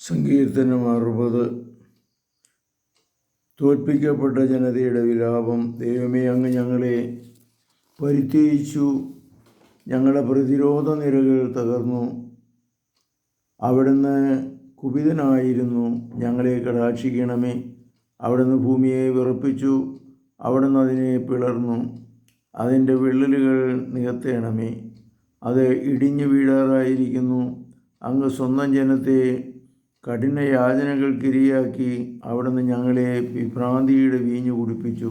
സങ്കീർത്തനം അറുപത് തോൽപ്പിക്കപ്പെട്ട ജനതയുടെ വിലാപം ദൈവമേ അങ്ങ് ഞങ്ങളെ പരിത്യജിച്ചു. ഞങ്ങളുടെ പ്രതിരോധ നിരകൾ തകർന്നു. അവിടുന്ന് കുപിതനായിരുന്നു. ഞങ്ങളെ കടാക്ഷിക്കണമേ. അവിടുന്ന് ഭൂമിയെ വിറപ്പിച്ചു. അവിടുന്ന് അതിനെ പിളർന്നു. അതിന്റെ വിള്ളലുകൾ നികത്തേണമേ. അത് ഇടിഞ്ഞു വീഴാറായിരിക്കുന്നു. അങ്ങ് സ്വന്തം ജനത്തെ കഠിന യാതനകൾക്കിരയാക്കി അവിടുന്ന് ഞങ്ങളെ വിഭ്രാന്തിയുടെ വീഞ്ഞു കുടിപ്പിച്ചു.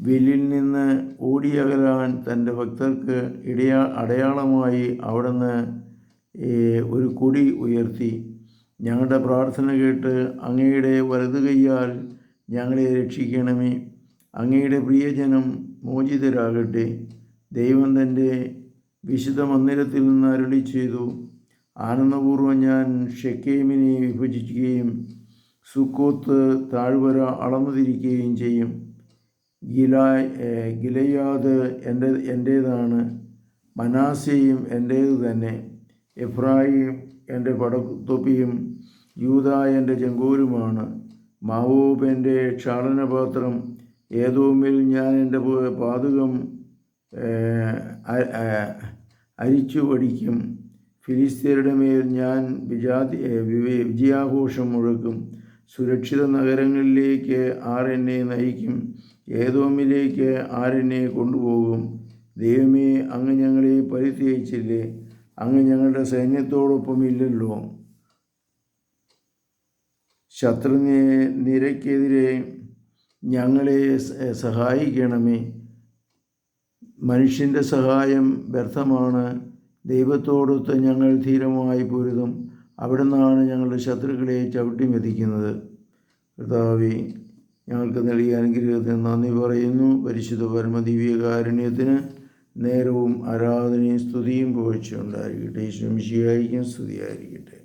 വില്ലിൽ നിന്ന് ഓടിയകലാൻ തന്റെ ഭക്തർക്ക് ഇടയാ അടയാളമായി അവിടുന്ന് ഒരു കൊടി ഉയർത്തി. ഞങ്ങളുടെ പ്രാർത്ഥന കേട്ട് അങ്ങയുടെ വലതു കൈയാൽ ഞങ്ങളെ രക്ഷിക്കണമേ. അങ്ങയുടെ പ്രിയജനം മോചിതരാകട്ടെ. ദൈവം തന്റെ വിശുദ്ധ മന്ദിരത്തിൽ നിന്ന് അരുളി ചെയ്തു ആനന്ദപൂർവം ഞാൻ ഷെക്കേമിനെ വിഭജിക്കുകയും സുക്കോത്ത് താഴ്വര അളന്നു തിരിക്കുകയും ചെയ്യും. ഗിലാ ഗിലയാദ് എന്റെ എന്റേതാണ്. മനാസയും എന്റേത് തന്നെ. എഫ്രായിം എന്റെ പടത്തൊപ്പിയും യൂത എന്റെ ചെങ്കോരുമാണ് മാവോബ് എന്റെ ക്ഷാളനപാത്രം ഏതോമിൽ ഞാൻ എന്റെ പാതകം അരിച്ചു പഠിക്കും. ഫിലിസ്തീനയുടെ മേൽ ഞാൻ വിജാതി വിജയാഘോഷം മുഴക്കും. സുരക്ഷിത നഗരങ്ങളിലേക്ക് ആരെന്നെ നയിക്കും. ഏതോമിലേക്ക് ആരെന്നെ കൊണ്ടുപോകും. ദൈവമേ അങ്ങ് ഞങ്ങളെ പരിത്യജിച്ചില്ലേ? അങ്ങ് ഞങ്ങളുടെ സൈന്യത്തോടൊപ്പം ഇല്ലല്ലോ ശത്രു നിരക്കെതിരെ ഞങ്ങളെ സഹായിക്കണമേ. മനുഷ്യന്റെ സഹായം വ്യർത്ഥമാണ്. ദൈവത്തോടൊത്ത് ഞങ്ങൾ ധീരമായി പൊരുതും. അവിടുന്നാണ് ഞങ്ങളുടെ ശത്രുക്കളെ ചവിട്ടി മെതിക്കുന്നത്. കർത്താവി ഞങ്ങൾക്ക് നൽകിയ അനുഗ്രഹത്തിന് നന്ദി പറയുന്നു. പരിശുദ്ധ പരമദിവ്യ കാരുണ്യത്തിന് നേരവും ആരാധനയും സ്തുതിയും പോഴ്ചയുണ്ടായിരിക്കട്ടെ ഈശ്വരം ശിയായിരിക്കും സ്തുതിയായിരിക്കട്ടെ.